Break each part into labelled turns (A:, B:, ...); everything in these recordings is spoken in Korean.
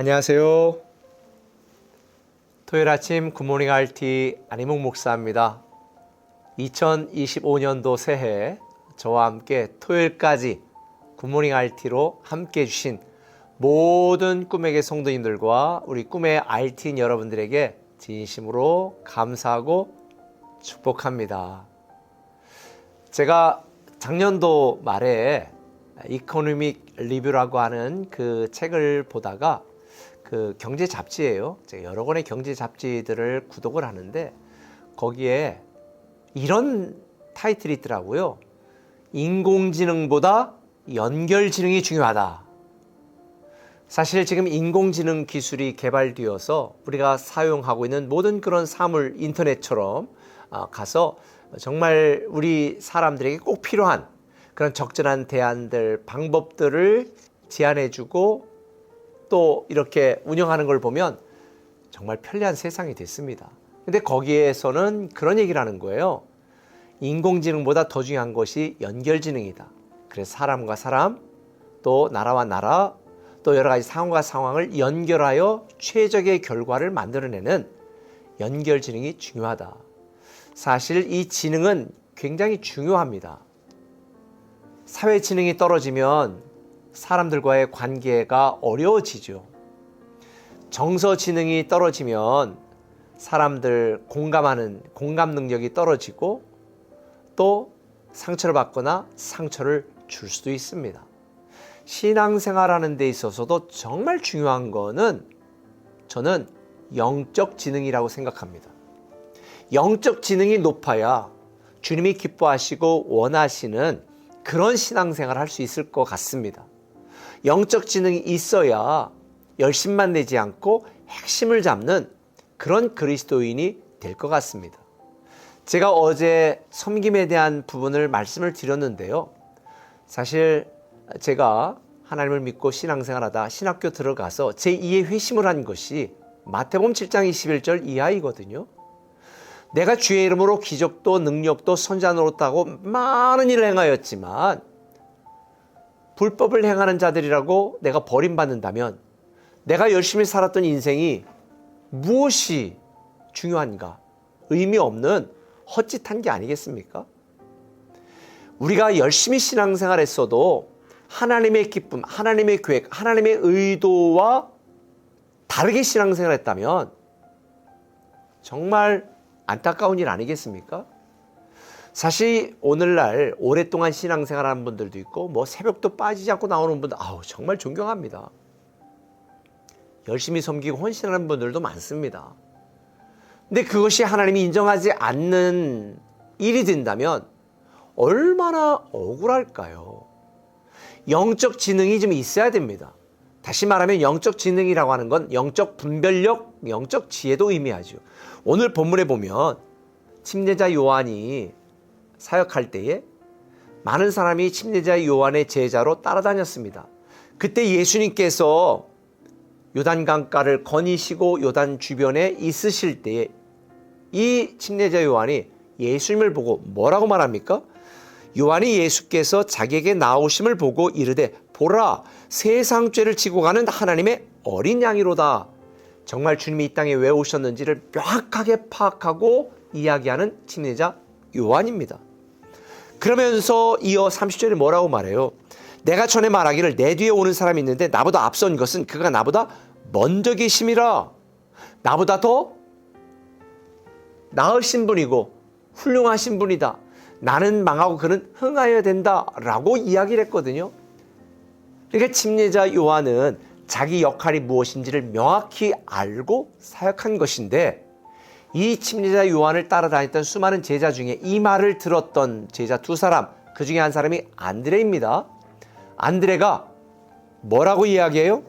A: 안녕하세요. 토요일 아침 굿모닝 RT 안희목 목사입니다. 2025년도 새해 저와 함께 토요일까지 굿모닝 RT로 함께 해주신 모든 꿈에게 성도님들과 우리 꿈의 RT인 여러분들에게 진심으로 감사하고 축복합니다. 제가 작년도 말에 이코노믹 리뷰라고 하는 그 책을 보다가 그 경제 잡지예요. 제가 여러 권의 경제 잡지들을 구독을 하는데 거기에 이런 타이틀이 있더라고요. 인공지능보다 연결지능이 중요하다. 사실 지금 인공지능 기술이 개발되어서 우리가 사용하고 있는 모든 그런 사물 인터넷처럼 아, 가서 정말 우리 사람들에게 꼭 필요한 그런 적절한 대안들, 방법들을 제안해주고 또 이렇게 운영하는 걸 보면 정말 편리한 세상이 됐습니다. 근데 거기에서는 그런 얘기를 하는 거예요. 인공지능보다 더 중요한 것이 연결지능이다. 그래서 사람과 사람, 또 나라와 나라, 또 여러 가지 상황과 상황을 연결하여 최적의 결과를 만들어내는 연결지능이 중요하다. 사실 이 지능은 굉장히 중요합니다. 사회 지능이 떨어지면 사람들과의 관계가 어려워지죠. 정서 지능이 떨어지면 사람들 공감하는 공감 능력이 떨어지고 또 상처를 받거나 상처를 줄 수도 있습니다. 신앙생활 하는 데 있어서도 정말 중요한 거는 저는 영적 지능이라고 생각합니다. 영적 지능이 높아야 주님이 기뻐하시고 원하시는 그런 신앙생활 할수 있을 것 같습니다. 영적 지능이 있어야 열심만 내지 않고 핵심을 잡는 그런 그리스도인이 될 것 같습니다. 제가 어제 섬김에 대한 부분을 말씀을 드렸는데요. 사실 제가 하나님을 믿고 신앙생활하다 신학교 들어가서 제2의 회심을 한 것이 마태복음 7장 21절 이하이거든요. 내가 주의 이름으로 기적도 능력도 선자 노릇하고 많은 일을 행하였지만 불법을 행하는 자들이라고 내가 버림받는다면 내가 열심히 살았던 인생이 무엇이 중요한가? 의미 없는 헛짓한 게 아니겠습니까? 우리가 열심히 신앙생활 했어도 하나님의 기쁨, 하나님의 계획, 하나님의 의도와 다르게 신앙생활 했다면 정말 안타까운 일 아니겠습니까? 사실 오늘날 오랫동안 신앙생활 하는 분들도 있고 뭐 새벽도 빠지지 않고 나오는 분들 아우 정말 존경합니다. 열심히 섬기고 헌신하는 분들도 많습니다. 근데 그것이 하나님이 인정하지 않는 일이 된다면 얼마나 억울할까요? 영적 지능이 좀 있어야 됩니다. 다시 말하면 영적 지능이라고 하는 건 영적 분별력, 영적 지혜도 의미하죠. 오늘 본문에 보면 침례자 요한이 사역할 때에 많은 사람이 침례자 요한의 제자로 따라다녔습니다. 그때 예수님께서 요단 강가를 거니시고 요단 주변에 있으실 때에 이 침례자 요한이 예수님을 보고 뭐라고 말합니까? 요한이 예수께서 자기에게 나오심을 보고 이르되 보라 세상 죄를 지고 가는 하나님의 어린 양이로다. 정말 주님이 이 땅에 왜 오셨는지를 명확하게 파악하고 이야기하는 침례자 요한입니다. 그러면서 이어 30절에 뭐라고 말해요? 내가 전에 말하기를 내 뒤에 오는 사람이 있는데 나보다 앞선 것은 그가 나보다 먼저 계심이라. 나보다 더 나으신 분이고 훌륭하신 분이다. 나는 망하고 그는 흥하여야 된다라고 이야기를 했거든요. 그러니까 침례자 요한은 자기 역할이 무엇인지를 명확히 알고 사역한 것인데 이 침례자 요한을 따라다녔던 수많은 제자 중에 이 말을 들었던 제자 두 사람 그 중에 한 사람이 안드레입니다. 안드레가 뭐라고 이야기해요?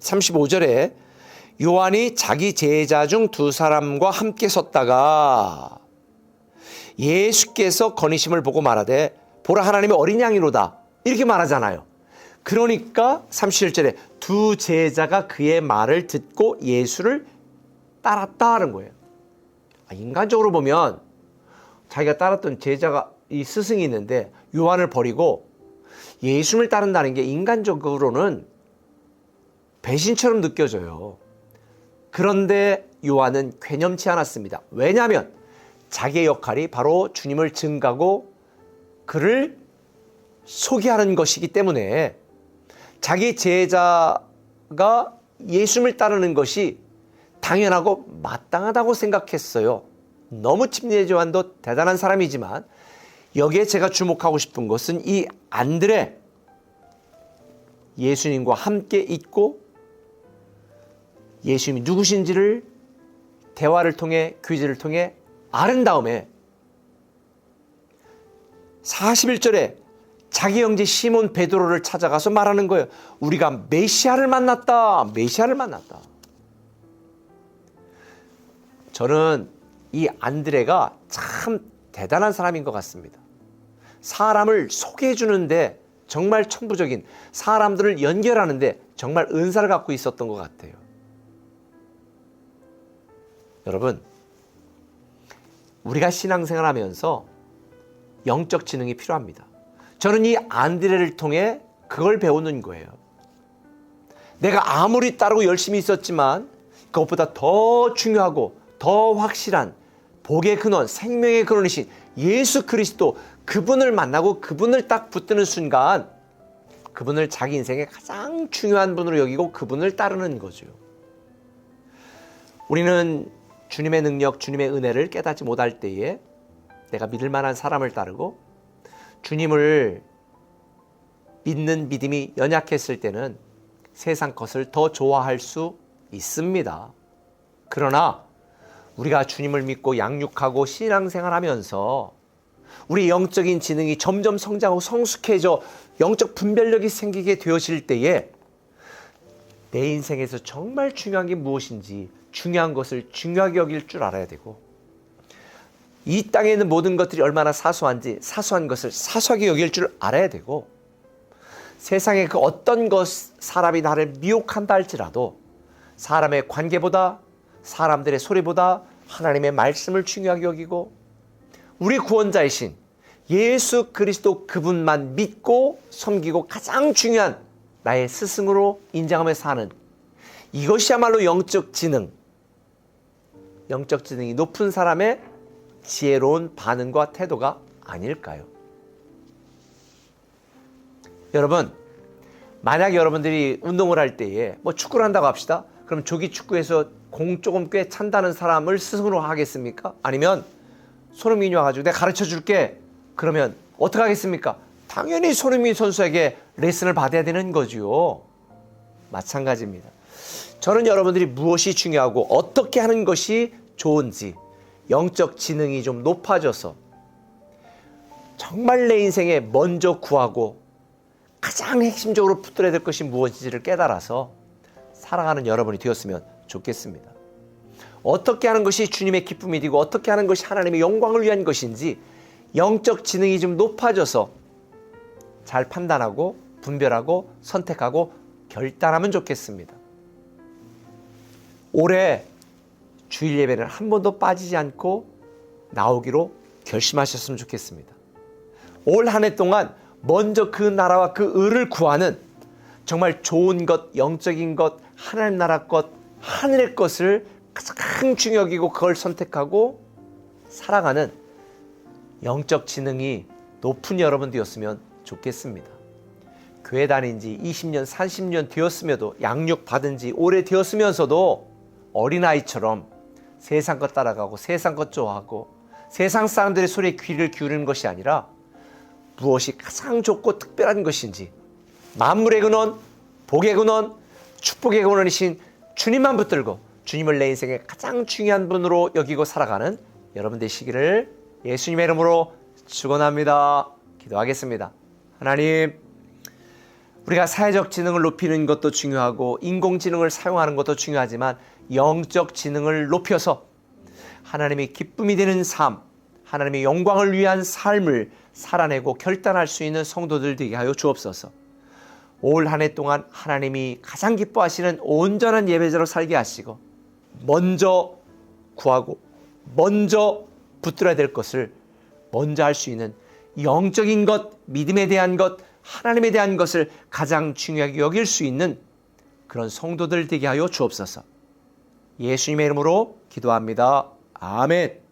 A: 35절에 요한이 자기 제자 중 두 사람과 함께 섰다가 예수께서 건의심을 보고 말하되 보라 하나님의 어린 양이로다 이렇게 말하잖아요. 그러니까 37절에 두 제자가 그의 말을 듣고 예수를 따랐다 하는 거예요. 아, 인간적으로 보면 자기가 따랐던 제자가 이 스승이 있는데 요한을 버리고 예수를 따른다는 게 인간적으로는 배신처럼 느껴져요. 그런데 요한은 괴념치 않았습니다. 왜냐하면 자기의 역할이 바로 주님을 증가고 그를 소개하는 것이기 때문에 자기 제자가 예수님을 따르는 것이 당연하고 마땅하다고 생각했어요. 너무 침례 요한도 대단한 사람이지만 여기에 제가 주목하고 싶은 것은 이 안드레 예수님과 함께 있고 예수님이 누구신지를 대화를 통해 귀지를 통해 아른 다음에 41절에 자기 형제 시몬 베드로를 찾아가서 말하는 거예요. 우리가 메시아를 만났다. 메시아를 만났다. 저는 이 안드레가 참 대단한 사람인 것 같습니다. 사람을 소개해 주는데 정말 천부적인 사람들을 연결하는데 정말 은사를 갖고 있었던 것 같아요. 여러분, 우리가 신앙생활 하면서 영적 지능이 필요합니다. 저는 이 안드레를 통해 그걸 배우는 거예요. 내가 아무리 따르고 열심히 있었지만 그것보다 더 중요하고 더 확실한 복의 근원, 생명의 근원이신 예수 그리스도 그분을 만나고 그분을 딱 붙드는 순간 그분을 자기 인생의 가장 중요한 분으로 여기고 그분을 따르는 거죠. 우리는 주님의 능력, 주님의 은혜를 깨닫지 못할 때에 내가 믿을 만한 사람을 따르고 주님을 믿는 믿음이 연약했을 때는 세상 것을 더 좋아할 수 있습니다. 그러나 우리가 주님을 믿고 양육하고 신앙생활 하면서 우리 영적인 지능이 점점 성장하고 성숙해져 영적 분별력이 생기게 되어질 때에 내 인생에서 정말 중요한 게 무엇인지 중요한 것을 중요하게 여길 줄 알아야 되고 이 땅에 있는 모든 것들이 얼마나 사소한지 사소한 것을 사소하게 여길 줄 알아야 되고 세상의 그 어떤 것 사람이 나를 미혹한다 할지라도 사람의 관계보다 사람들의 소리보다 하나님의 말씀을 중요하게 여기고 우리 구원자이신 예수 그리스도 그분만 믿고 섬기고 가장 중요한 나의 스승으로 인정하며 사는 이것이야말로 영적 지능, 영적 지능이 높은 사람의 지혜로운 반응과 태도가 아닐까요? 여러분, 만약 여러분들이 운동을 할 때에 뭐 축구를 한다고 합시다. 그럼 조기 축구에서 공 조금 꽤 찬다는 사람을 스승으로 하겠습니까? 아니면 손흥민이 와가지고 내가 가르쳐 줄게. 그러면 어떻게 하겠습니까? 당연히 손흥민 선수에게 레슨을 받아야 되는 거지요. 마찬가지입니다. 저는 여러분들이 무엇이 중요하고 어떻게 하는 것이 좋은지 영적 지능이 좀 높아져서 정말 내 인생에 먼저 구하고 가장 핵심적으로 붙들어야 될 것이 무엇인지를 깨달아서 살아가는 여러분이 되었으면 좋겠습니다. 어떻게 하는 것이 주님의 기쁨이 되고 어떻게 하는 것이 하나님의 영광을 위한 것인지 영적 지능이 좀 높아져서 잘 판단하고 분별하고 선택하고 결단하면 좋겠습니다. 올해 주일 예배는 한 번도 빠지지 않고 나오기로 결심하셨으면 좋겠습니다. 올 한 해 동안 먼저 그 나라와 그 의를 구하는 정말 좋은 것, 영적인 것, 하나님 나라 것, 하늘의 것을 가장 중요하게 여기고 그걸 선택하고 살아가는 영적 지능이 높은 여러분 되었으면 좋겠습니다. 교회 다닌 지 20년, 30년 되었음에도 양육 받은 지 오래 되었으면서도 어린아이처럼 세상 것 따라가고 세상 것 좋아하고 세상 사람들의 소리에 귀를 기울이는 것이 아니라 무엇이 가장 좋고 특별한 것인지 만물의 근원, 복의 근원, 축복의 근원이신 주님만 붙들고 주님을 내 인생의 가장 중요한 분으로 여기고 살아가는 여러분 되시기를 예수님의 이름으로 축원합니다. 기도하겠습니다. 하나님, 우리가 사회적 지능을 높이는 것도 중요하고 인공지능을 사용하는 것도 중요하지만 영적 지능을 높여서 하나님의 기쁨이 되는 삶, 하나님의 영광을 위한 삶을 살아내고 결단할 수 있는 성도들 되게 하여 주옵소서. 올 한 해 동안 하나님이 가장 기뻐하시는 온전한 예배자로 살게 하시고 먼저 구하고 먼저 붙들어야 될 것을 먼저 할 수 있는 영적인 것, 믿음에 대한 것, 하나님에 대한 것을 가장 중요하게 여길 수 있는
B: 그런 성도들 되게 하여 주옵소서. 예수님의 이름으로 기도합니다. 아멘.